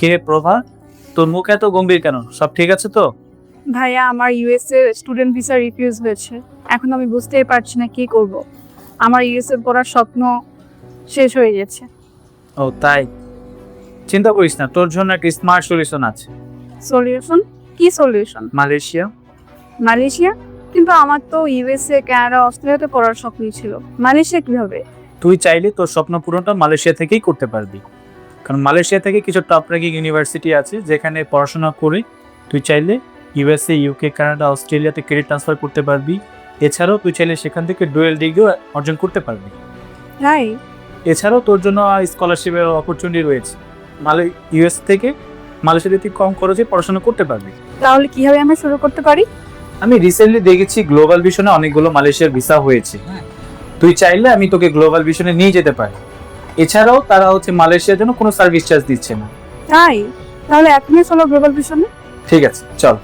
কে প্রভা? তোর মুখ এত গম্ভীর কেন? সব ঠিক আছে তো? ভাইয়া আমার ইউএসএ স্টুডেন্ট ভিসা রিফিউজ হয়েছে। এখন আমি বুঝতেই পারছি না কি করব। আমার ইউএসএ পড়ার স্বপ্ন শেষ হয়ে গেছে। ও তাই? চিন্তা করিস না তোর জন্য একটা স্মার্ট সলিউশন আছে। সলিউশন কি সলিউশন মালয়েশিয়া? মালয়েশিয়া? কিন্তু আমার তো ইউএসএ কানাডা অস্ট্রেলিয়াতে পড়ার স্বপ্নই ছিল। মালয়েশিয়া কীভাবে? তুই চাইলে তোর স্বপ্ন পূরণটা মালয়েশিয়া থেকেই করতে পারবি। কারণ মালয়েশিয়া থেকে কিছু টপ র্যাঙ্কিং ইউনিভার্সিটি আছে যেখানে পড়াশোনা করে তুই চাইলে ইউএসএ ইউকে কানাডা অস্ট্রেলিয়াতে ক্রেডিট ট্রান্সফার করতে পারবি। এছাড়াও তুই চাইলে সেখান থেকে ডুয়েল ডিগ্রিও অর্জন করতে পারবি। তাই এছাড়াও তোর জন্য স্কলারশিপের অপরচুনিটি রয়েছে। মালে ইউএস থেকে মালয়েশিয়াতে তুই কম খরচে পড়াশোনা করতে পারবি। তাহলে কীভাবে আমরা শুরু করতে পারি? আমি রিসেন্টলি দেখেছি গ্লোবাল ভিশনে অনেকগুলো মালয়েশিয়ার ভিসা হয়েছে। তুই চাইলে আমি তোকে গ্লোবাল ভিশনে নিয়ে যেতে পারি। এছাড়াও তারা হচ্ছে মালয়েশিয়ার জন্য কোনো সার্ভিস চার্জ দিচ্ছে না। তাই? তাহলে এখনই চলো গ্লোবাল ভিশনে ঠিক আছে চল।